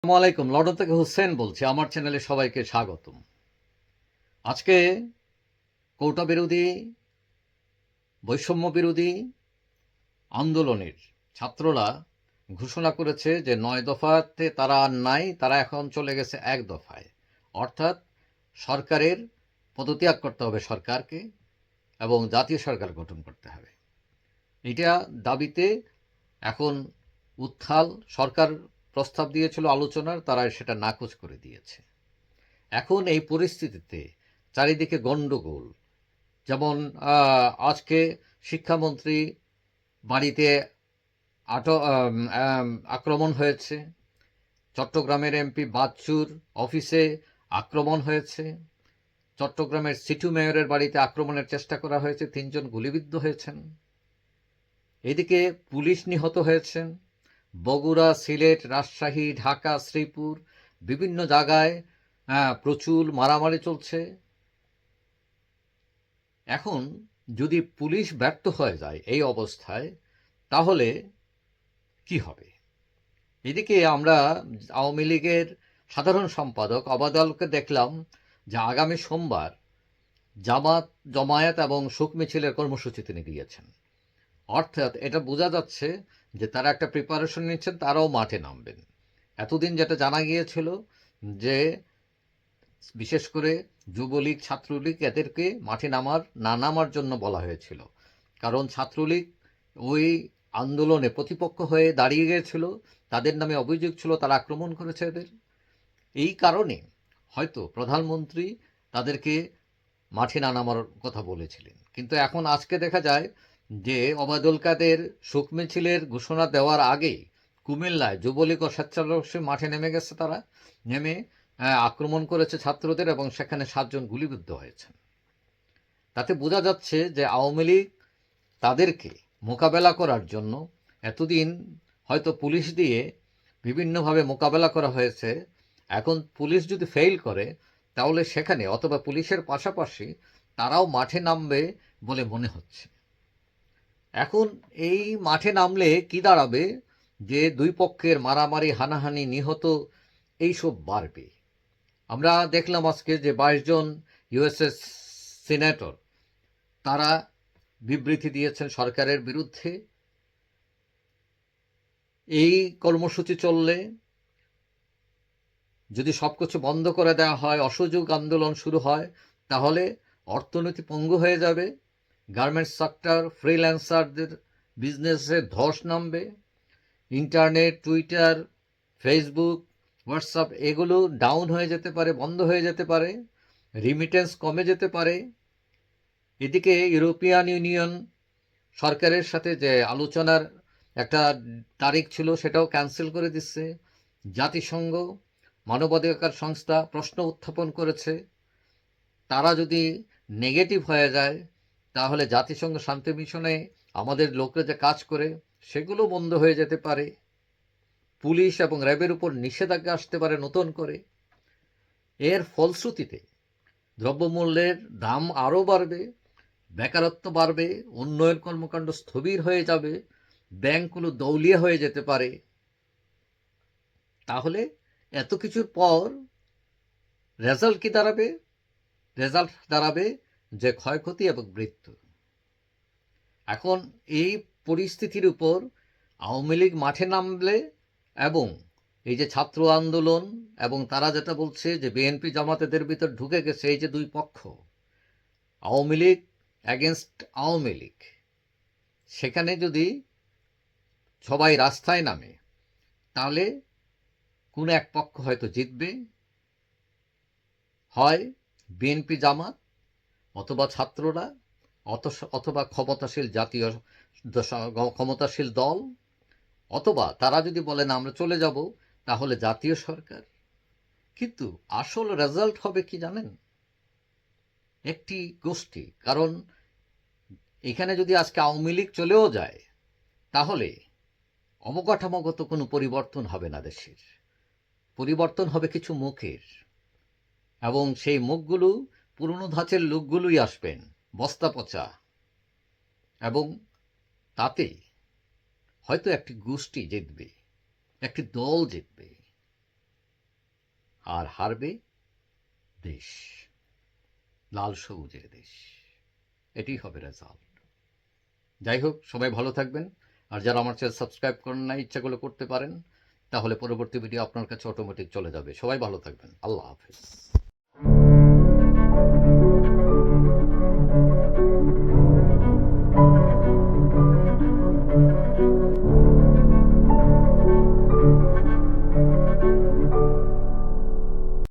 আসসালামু আলাইকুম লন্ডন থেকে হুসেন বলছি, আমার চ্যানেলে সবাইকে স্বাগতম। আজকে কৌটা বিরোধী, বৈষম্য বিরোধী আন্দোলনের ছাত্ররা ঘোষণা করেছে যে নয় দফাতে তারা আর নাই, তারা এখন চলে গেছে এক দফায়। অর্থাৎ সরকারের পদত্যাগ করতে হবে সরকারকে এবং জাতীয় সরকার গঠন করতে হবে। এটা দাবিতে এখন উত্থাল সরকার প্রস্তাব দিয়েছিল আলোচনার, তারা সেটা নাকচ করে দিয়েছে। এখন এই পরিস্থিতিতে চারিদিকে গণ্ডগোল। যেমন আজকে শিক্ষামন্ত্রী বাড়িতে আট আক্রমণ হয়েছে। চট্টগ্রামের এমপি বাচ্চুর অফিসে আক্রমণ হয়েছে। চট্টগ্রামের সিটু মেয়রের বাড়িতে আক্রমণের চেষ্টা করা হয়েছে। তিনজন গুলিবিদ্ধ হয়েছেন। এদিকে পুলিশ নিহত হয়েছেন। বগুড়া সিলেট রাজশাহী ঢাকা শ্রীপুর বিভিন্ন জায়গায় আহ, প্রচুর মারামারি চলছে। এখন যদি পুলিশ ব্যর্থ হয়ে যায় এই অবস্থায় তাহলে কি হবে? এদিকে আমরা আওয়ামী লীগের সাধারণ সম্পাদক অবাদলকে দেখলাম যে আগামী সোমবার জামাত জমায়েত এবং শোক মিছিলের কর্মসূচি তিনি দিয়েছেন অর্থাৎ এটা বোঝা যাচ্ছে যে তারা একটা প্রিপারেশন নিচ্ছেন, তারাও মাঠে নামবেন। এতদিন যেটা জানা গিয়েছিল যে বিশেষ করে যুবলীগ, ছাত্রলীগ এদেরকে মাঠে নামার, না নামার জন্য বলা হয়েছিল। কারণ ছাত্রলীগ ওই আন্দোলনে প্রতিপক্ষ হয়ে দাঁড়িয়ে গিয়েছিল, তাদের নামে অভিযোগ ছিল, তারা আক্রমণ করেছে এদের। এই কারণে হয়তো প্রধানমন্ত্রী তাদেরকে মাঠে না নামার কথা বলেছিলেন। কিন্তু এখন আজকে দেখা যায় যে অবায়দুল কাদের শোক মিছিলের ঘোষণা দেওয়ার আগেই কুমিল্লায় যুবলীগ ও স্বেচ্ছাসেবক মাঠে নেমে গেছে তারা। নেমে আক্রমণ করেছে ছাত্রদের এবং সেখানে সাতজন গুলিবিদ্ধ হয়েছেন। তাতে বোঝা যাচ্ছে যে আওয়ামী লীগ তাদেরকে মোকাবেলা করার জন্য এতদিন হয়তো পুলিশ দিয়ে বিভিন্নভাবে মোকাবেলা করা হয়েছে। এখন পুলিশ যদি ফেল করে, তাহলে সেখানে অথবা পুলিশের পাশাপাশি তারাও মাঠে নামবে বলে মনে হচ্ছে। এখন এই মাঠে নামলে কি দাঁড়াবে যে দুই পক্ষের মারামারি, হানাহানি নিহত, এইসব বাড়বে? আমরা দেখলাম আজকে যে বাইশ জন ইউএসএস সিনেটর, তারা বিবৃতি দিয়েছেন সরকারের বিরুদ্ধে। এই কর্মসূচি চললে যদি সব কিছু বন্ধ করে দেওয়া হয় অসহযোগ আন্দোলন শুরু হয়, তাহলে অর্থনীতি পঙ্গু হয়ে যাবে। গার্মেন্টস সেক্টর, ফ্রিল্যান্সারদের বিজনেসে ধস নামবে। ইন্টারনেট, টুইটার, ফেসবুক, হোয়াটসঅ্যাপ এগুলো ডাউন হয়ে যেতে পারে, বন্ধ হয়ে যেতে পারে রিমিটেন্স কমে যেতে পারে। এদিকে ইউরোপিয়ান ইউনিয়ন সরকারের সাথে যে আলোচনার একটা তারিখ ছিল সেটাও ক্যান্সেল করে দিচ্ছে। জাতিসংঘ, মানবাধিকার সংস্থা প্রশ্ন উত্থাপন করেছে। তারা যদি নেগেটিভ হয়ে যায় তাহলে জাতিসংঘ শান্তি মিশনে আমাদের লোকরা যে কাজ করে, সেগুলো বন্ধ হয়ে যেতে পারে। পুলিশ এবং র্যাবের উপর নিষেধাজ্ঞা আসতে পারে নতুন করে। এর ফলশ্রুতিতে দ্রব্যমূল্যের দাম আরও বাড়বে, বেকারত্ব বাড়বে, উন্নয়ন কর্মকাণ্ড স্থবির হয়ে যাবে, ব্যাংকগুলো দৌলিয়া হয়ে যেতে পারে। তাহলে এত কিছুর পর রেজাল্ট কি দাঁড়াবে? রেজাল্ট দাঁড়াবে যে ক্ষয়ক্ষতি এবং মৃত্যু। এখন এই পরিস্থিতির উপর আওয়ামী লীগ মাঠে নামলে এবং এই যে ছাত্র আন্দোলন এবং তারা যেটা বলছে যে বিএনপি জামাতেদের ভিতর ঢুকে গেছে এই যে দুই পক্ষ, Awami League against Awami League. সেখানে যদি সবাই রাস্তায় নামে, তাহলে কোনো এক পক্ষ হয়তো জিতবে। হয় বিএনপি জামাত অথবা ছাত্ররা অথবা ক্ষমতাশীল জাতীয় ক্ষমতাশীল দল, অথবা তারা যদি বলেন আমরা চলে যাব, তাহলে জাতীয় সরকার। কিন্তু আসল রেজাল্ট হবে কি জানেন? একটি গোষ্ঠী। কারণ এখানে যদি আজকে আওয়ামী লীগ চলেও যায়, তাহলে অবকাঠামোগত কোনো পরিবর্তন হবে না দেশের। পরিবর্তন হবে কিছু মুখের। এবং সেই মুখগুলো পুরনো ধাঁচের লোকগুলোই আসবেন, বস্তা পচা। এবং তাতে হয়তো একটি গোষ্ঠী জিতবে, একটি দল জিতবে। আর হারবে দেশ, লাল সবুজের দেশ। এটি হবে রেজাল্ট যাই হোক, সবাই ভালো থাকবেন। আর যারা আমার চ্যানেল সাবস্ক্রাইব করেন না ইচ্ছাগুলো করতে পারেন, তাহলে পরবর্তী ভিডিও আপনার কাছে অটোমেটিক চলে যাবে। সবাই ভালো থাকবেন। আল্লাহ হাফেজ।